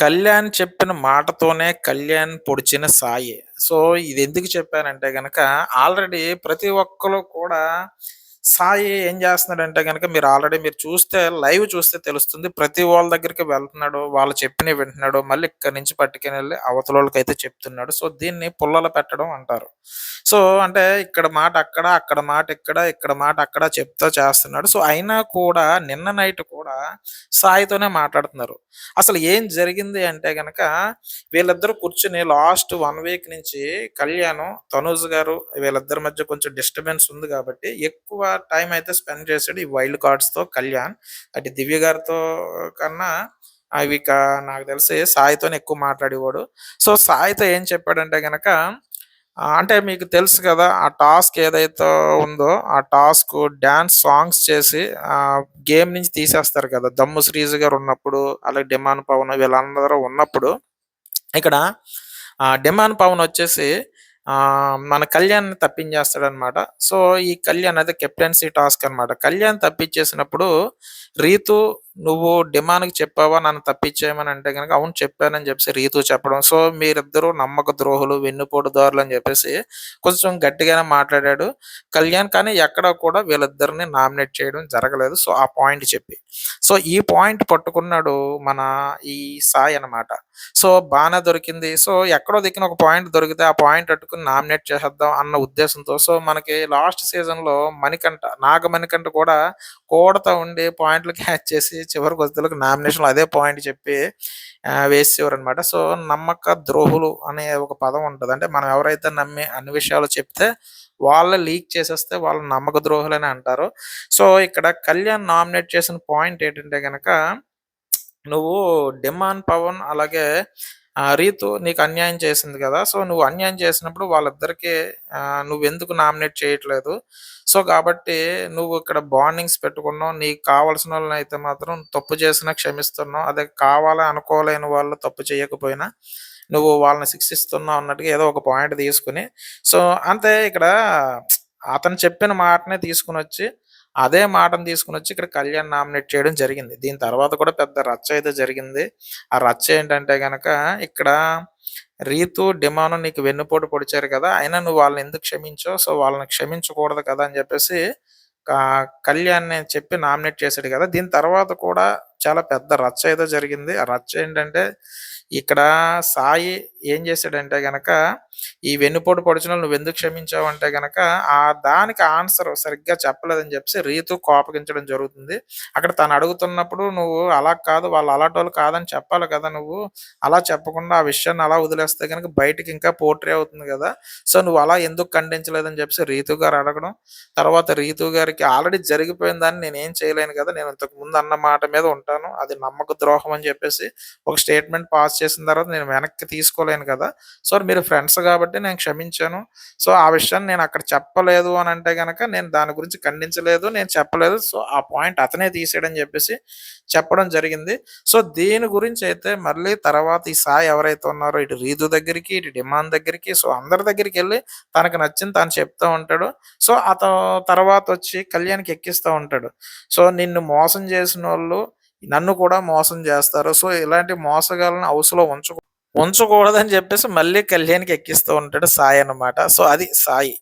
కళ్యాణ్ చెప్పిన మాటతోనే కళ్యాణ్ పొడిచిన సాయి. సో, ఇది ఎందుకు చెప్పానంటే గనక, ఆల్రెడీ ప్రతి ఒక్కరు కూడా సాయి ఏం చేస్తున్నాడంటే గనక మీరు ఆల్రెడీ మీరు చూస్తే లైవ్ చూస్తే తెలుస్తుంది. ప్రతి వాళ్ళ దగ్గరికి వెళ్తున్నాడు. వాళ్ళు చెప్పినవి వింటున్నాడు. మళ్ళీ ఇక్కడి నుంచి పట్టుకుని వెళ్ళి అవతల వాళ్ళకైతే చెప్తున్నాడు. సో, దీన్ని పుల్లలు పెట్టడం అంటారు. సో, అంటే ఇక్కడ మాట అక్కడ, అక్కడ మాట ఇక్కడ, ఇక్కడ మాట అక్కడ చెప్తా చేస్తున్నాడు. సో, అయినా కూడా నిన్న నైట్ కూడా సాయితోనే మాట్లాడుతున్నారు. అసలు ఏం జరిగింది అంటే గనక వీళ్ళిద్దరూ కూర్చొని లాస్ట్ వన్ వీక్ నుంచి కళ్యాణం తనూజ్ గారు వీళ్ళిద్దరి మధ్య కొంచెం డిస్టర్బెన్స్ ఉంది కాబట్టి ఎక్కువ టైం అయితే స్పెండ్ చేశాడు ఈ వైల్డ్ కార్డ్స్‌తో కళ్యాణ్. అటు దివ్య గారితో కన్నా అవి నాకు తెలిసి సాయితోనే ఎక్కువ మాట్లాడేవాడు. సో, సాయితో ఏం చెప్పాడంటే కనుక అంటే మీకు తెలుసు కదా! ఆ టాస్క్ ఏదైతే ఉందో ఆ టాస్క్ డ్యాన్స్ సాంగ్స్ చేసి ఆ గేమ్ నుంచి తీసేస్తారు కదా! దమ్ము శ్రీజు గారు ఉన్నప్పుడు, అలాగే డిమాండ్ పవన్ వీళ్ళందరూ ఉన్నప్పుడు ఇక్కడ డిమాండ్ పవన్ వచ్చేసి మన కళ్యాణ్‌ని తప్పించేస్తాడనమాట. సో, ఈ కళ్యాణ్ అదే కెప్టెన్సీ టాస్క్ అనమాట. కళ్యాణ్ తప్పించేసినప్పుడు రీతు నువ్వు డిమానికి చెప్పావా నన్ను తప్పించేయమని అంటే గనక అవును చెప్పానని చెప్పేసి రీతు చెప్పడం. సో, మీరిద్దరూ నమ్మక ద్రోహులు, వెన్నుపోటుదారులు అని చెప్పేసి కొంచెం గట్టిగానే మాట్లాడాడు కళ్యాణ్. కానీ ఎక్కడ కూడా వీళ్ళిద్దరిని నామినేట్ చేయడం జరగలేదు. సో, ఆ పాయింట్ చెప్పి. సో, ఈ పాయింట్ పట్టుకున్నాడు మన ఈ సాయి అనమాట. సో, బాగానే దొరికింది. సో, ఎక్కడో దిక్కున ఒక పాయింట్ దొరికితే ఆ పాయింట్ పట్టుకొని నామినేట్ చేసేద్దాం అన్న ఉద్దేశంతో సో, మనకి లాస్ట్ సీజన్‌లో మణికంఠ, నాగమణికంఠ కూడా కూడతా ఉండి పాయింట్లు క్యాచ్ చేసి చివరికి వచ్చేతలకి నామినేషన్ అదే పాయింట్ చెప్పి వేసేవారు అనమాట సో, నమ్మక ద్రోహులు అనే ఒక పదం ఉంటుంది అంటే మనం ఎవరైతే నమ్మి అన్ని విషయాలు చెప్తే వాళ్ళు లీక్ చేసేస్తే వాళ్ళు నమ్మక ద్రోహులని అంటారు. సో, ఇక్కడ కళ్యాణ్ నామినేట్ చేసిన పాయింట్ ఏంటంటే కనుక నువ్వు డిమాండ్ పవన్ అలాగే ఆ రీతు నీకు అన్యాయం చేసింది కదా సో, నువ్వు అన్యాయం చేసినప్పుడు వాళ్ళిద్దరికీ నువ్వెందుకు నామినేట్ చేయట్లేదు? సో, కాబట్టి నువ్వు ఇక్కడ బాండింగ్స్ పెట్టుకున్నావు. నీకు కావలసిన వాళ్ళని అయితే మాత్రం తప్పు చేసినా క్షమిస్తున్నావు. అదే కావాలని అనుకోలేని వాళ్ళు తప్పు చేయకపోయినా నువ్వు వాళ్ళని శిక్షిస్తున్నావు అన్నట్టుగా ఏదో ఒక పాయింట్ తీసుకొని సో, అంతే ఇక్కడ అతను చెప్పిన మాటనే తీసుకొనొచ్చి అదే మాటను తీసుకొనొచ్చి ఇక్కడ కళ్యాణ్ నామినేట్ చేయడం జరిగింది. దీని తర్వాత కూడా పెద్ద రచ్చ అయితే జరిగింది. ఆ రచ్చ ఏంటంటే కనుక ఇక్కడ రీతు, డిమాండ్ నీకు వెన్నుపోటు పొడిచారు కదా! అయినా నువ్వు వాళ్ళని ఎందుకు క్షమించో సో, వాళ్ళని క్షమించకూడదు కదా! అని చెప్పేసి కళ్యాణ్ చెప్పి నామినేట్ చేశాడు కదా! దీని తర్వాత కూడా చాలా పెద్ద రచ్చ అయితే జరిగింది. ఆ రచ్చ ఏంటంటే ఇక్కడ సాయి ఏం చేశాడంటే గనక ఈ వెన్నుపోటు పొడిచిన నువ్వు ఎందుకు క్షమించావు అంటే గనక ఆ దానికి ఆన్సర్ సరిగ్గా చెప్పలేదని చెప్పేసి రీతు కోపగించడం జరుగుతుంది. అక్కడ తను అడుగుతున్నప్పుడు నువ్వు అలా కాదు వాళ్ళు అలాటోళ్ళు కాదని చెప్పాలి కదా! నువ్వు. అలా చెప్పకుండా ఆ విషయాన్ని అలా వదిలేస్తే గనక బయటికి ఇంకా పోట్రీ అవుతుంది కదా సో, నువ్వు అలా ఎందుకు ఖండించలేదని చెప్పేసి రీతు గారు అడగడం. తర్వాత రీతు గారికి ఆల్రెడీ జరిగిపోయిన దాన్ని నేనేం చేయలేను కదా! నేను ఇంతకు ముందు అన్న మాట మీద ఉంటాను. అది నమ్మక ద్రోహం అని చెప్పేసి ఒక స్టేట్మెంట్ పాస్ చేసిన తర్వాత నేను వెనక్కి చెప్పలేను కదా! సో, మీరు ఫ్రెండ్స్ కాబట్టి నేను క్షమించాను. సో, ఆ విషయాన్ని నేను అక్కడ చెప్పలేదు అని అంటే కనుక నేను దాని గురించి ఖండించలేదు. నేను చెప్పలేదు. సో, ఆ పాయింట్ అతనే తీసేయడం చెప్పేసి చెప్పడం జరిగింది. సో, దీని గురించయితే మళ్ళీ తర్వాత ఈ సాయి ఎవరైతే ఉన్నారో ఇటు రీదు దగ్గరికి, ఇటు డిమాండ్ దగ్గరికి సో, అందరి దగ్గరికి వెళ్ళి తనకు నచ్చింది తను చెప్తా ఉంటాడు. సో, అతను తర్వాతొచ్చి కళ్యాణ్‌కి ఎక్కిస్తూ ఉంటాడు. సో, నిన్ను మోసం చేసిన వాళ్ళు నన్ను కూడా మోసం చేస్తారు. సో, ఇలాంటి మోసగాళ్ళని హౌస్‌లో ఉంచకూ ఉంచకూడదని చెప్పేసి మళ్ళీ కళ్యాణ్‌కి ఎక్కిస్తూ ఉంటాడు సాయి అన్నమాట. సో, అది సాయి.